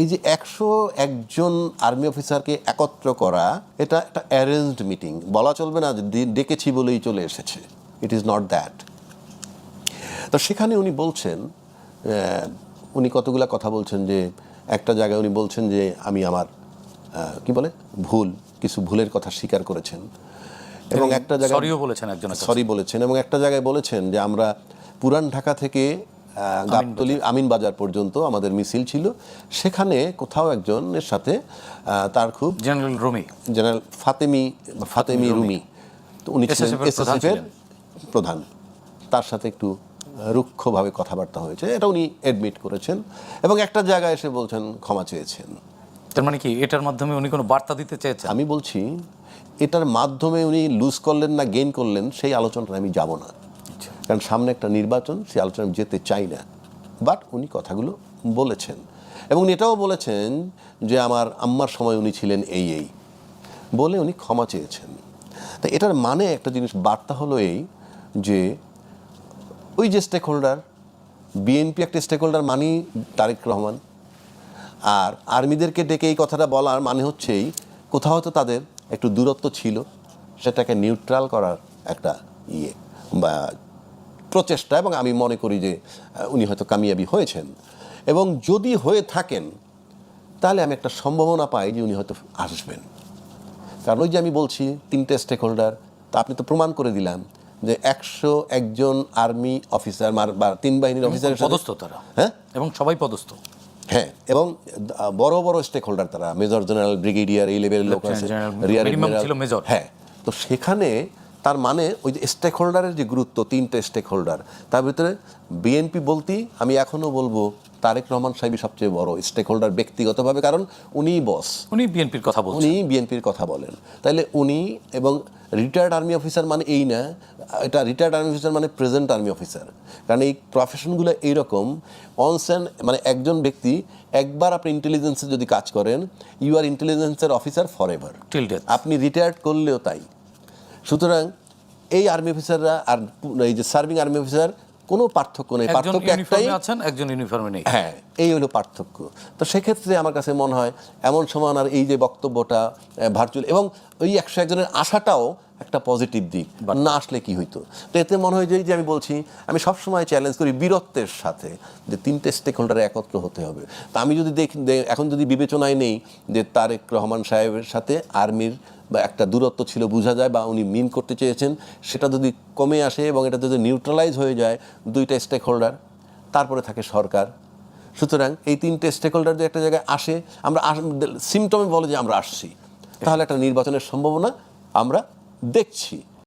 এই যে একশো একজন আর্মি অফিসারকে একত্র করা এটা একটা অ্যারেঞ্জড মিটিং বলা চলবে না যে ডেকেছি বলেই চলে এসেছে। ইট ইজ নট দ্যাট তো সেখানে উনি বলছেন উনি কতগুলা কথা বলছেন যে একটা জায়গায় উনি বলছেন যে আমি আমার কি বলে? ভুল কিছু ভুলের কথা স্বীকার করেছেন। এবং একটা জায়গায় সরিও বলেছেন একজন। সরি বলেছেন এবং একটা জায়গায় বলেছেন যে আমরা পুরান ঢাকা থেকে আহ, আমিন বাজার পর্যন্ত আমাদের মিছিল ছিল। সেখানে কোথাও একজনের সাথে তার খুব জেনারেল রুমি। জেনারেল ফাতেমি ফাতেমি রুমি। তো উনি ছিলেন SSF প্রধান তার সাথে একটু রুক্ষভাবে কথাবার্তা হয়েছে। এটা উনি এডমিট করেছেন এবং একটা জায়গায় এসে বলছেন ক্ষমা চেয়েছেন। তার মানে কি এটার মাধ্যমে উনি কোনো বার্তা দিতে চেয়েছেন? আমি বলছি এটার মাধ্যমে উনি লুজ করলেন না গেইন করলেন সেই আলোচনাটা আমি যাব না। কারণ সামনে একটা নির্বাচন, সে আলোচনা আমি যেতে চাই না। বাট উনি কথাগুলো বলেছেন। এবং এটাও বলেছেন যে আমার আম্মার সময় উনি ছিলেন এই এই। বলে উনি ক্ষমা চেয়েছেন। তা এটার মানে একটা জিনিস, বার্তা হলো এই যে ওই যে স্টেক হোল্ডার বিএনপি একটা স্টেক হোল্ডার মানি তারেক রহমান। আর আর্মিদেরকে ডেকে এই কথাটা বলার মানে হচ্ছেই কোথাও তো তাদের একটু দূরত্ব ছিল, সেটাকে নিউট্রাল করার একটা ইয়ে বা প্রচেষ্টা এবং আমি মনে করি যে উনি হয়তো কামিয়াবি হয়েছেন। এবং যদি হয়ে থাকেন তাহলে আমি একটা সম্ভাবনা পাই যে উনি হয়তো আসবেন। কারণ ওই যে আমি বলছি তিনটে স্টেক হোল্ডার তা আপনি তো প্রমাণ করে দিলাম যে একশো একজন আর্মি অফিসার বা তিন বাহিনীর অফিসার সাথে পদস্থ তারা। হ্যাঁ? এবং সবাই পদস্থ। হ্যাঁ এবং বড় বড় স্টেক হোল্ডার তারা মেজর জেনারেল ব্রিগেডিয়ার এই লেভেলের লোক আছে। হ্যাঁ তো সেখানে তার মানে ওই যে স্টেক হোল্ডারের যে গুরুত্ব তিনটে স্টেক হোল্ডার তার ভিতরে বিএনপি বলতেই আমি এখনও বলব তারেক রহমান সাহেবই সবচেয়ে বড় স্টেক হোল্ডার ব্যক্তিগতভাবে কারণ উনিই বস উনি বিএনপির কথা বলেন উনি বিএনপির কথা বলেন। তাইলে উনি এবং রিটায়ার্ড আর্মি অফিসার মানে এই না এটা রিটায়ার্ড আর্মি অফিসার মানে প্রেজেন্ট আর্মি অফিসার কারণ এই প্রফেশনগুলো এইরকম অনসেন মানে একজন ব্যক্তি একবার আপনি ইন্টেলিজেন্সে যদি কাজ করেন ইউ আর ইন্টেলিজেন্সের অফিসার ফর এভার আপনি রিটায়ার্ড করলেও তাই। সুতরাং এই আর্মি অফিসাররা আর এই যে সার্ভিং আর্মি অফিসার কোনো পার্থক্য নেই। পার্থক্য একটাই আছেন একজন ইউনিফর্মে নেই। হ্যাঁ এই হলো পার্থক্য। তো সেক্ষেত্রে আমার কাছে মনে হয় এমন সমান আর এই যে বক্তব্যটা ভার্চুয়াল এবং ওই একশো একজনের আশাটাও একটা পজিটিভ দিক না আসলে কি হইতো? তো এতে মনে হয় যে আমি বলছি আমি সবসময় চ্যালেঞ্জ করি বীরত্বের সাথে যে তিনটে স্টেক হোল্ডারে একত্র হতে হবে। তা আমি যদি দেখি এখন যদি বিবেচনায় নেই যে তারেক রহমান সাহেবের সাথে আর্মির বা একটা দূরত্ব ছিল বোঝা যায় বা উনি মিন করতে চেয়েছেন সেটা যদি কমে আসে এবং এটা যদি নিউট্রালাইজ হয়ে যায় দুইটা স্টেক হোল্ডার তারপরে থাকে সরকার। সুতরাং এই তিনটে স্টেক হোল্ডার যদি একটা জায়গায় আসে আমরা সিমটমে বলে যে আমরা আসছি। তাহলে একটা নির্বাচনের সম্ভাবনা আমরা দেখছি।